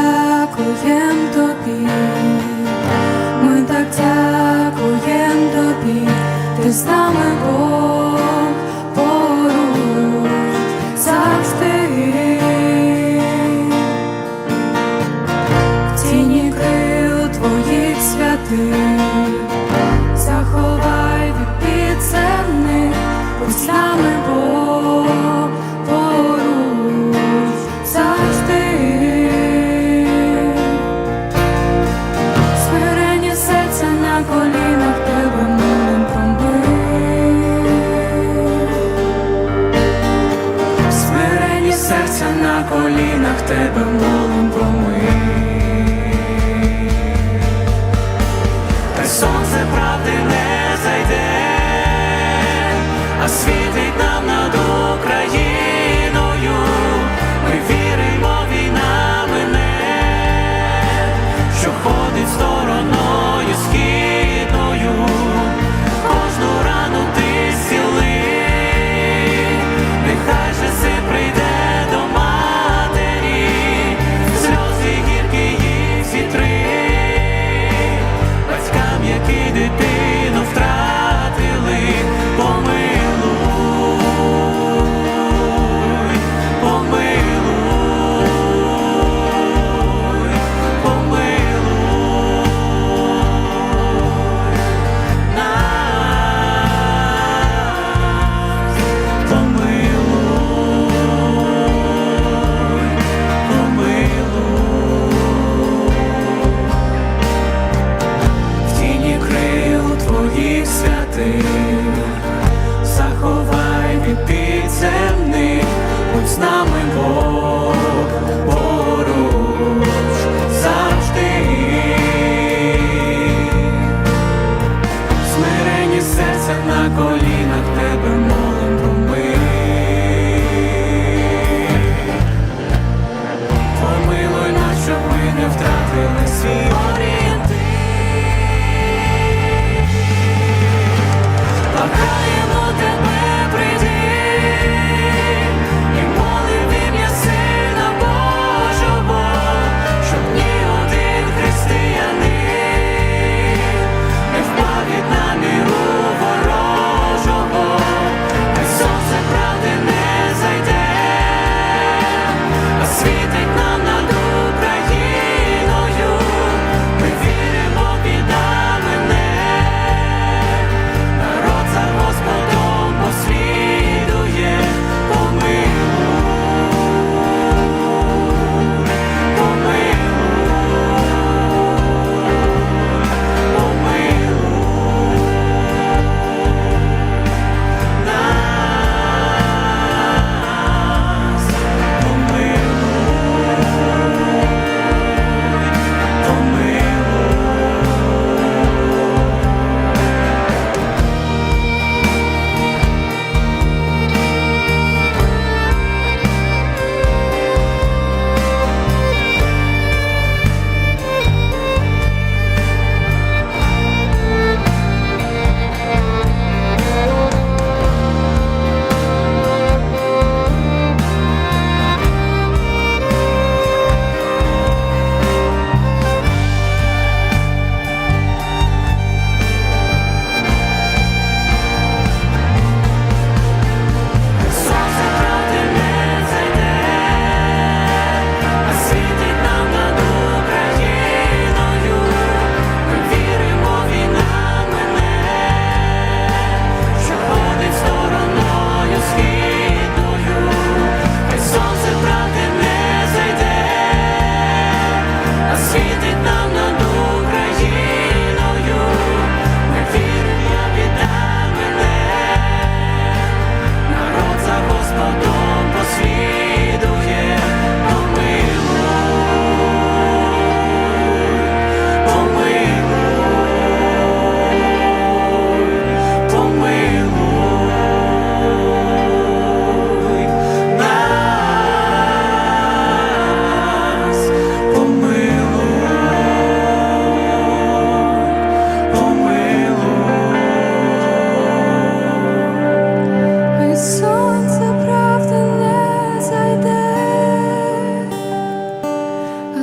дякуєм тобі, ми так дякуєм тобі, ти з нами Бог. серця на колінах тебе молом проми. Сонце правди не зайде, а світить нам на долю. sing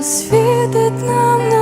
світить нам. на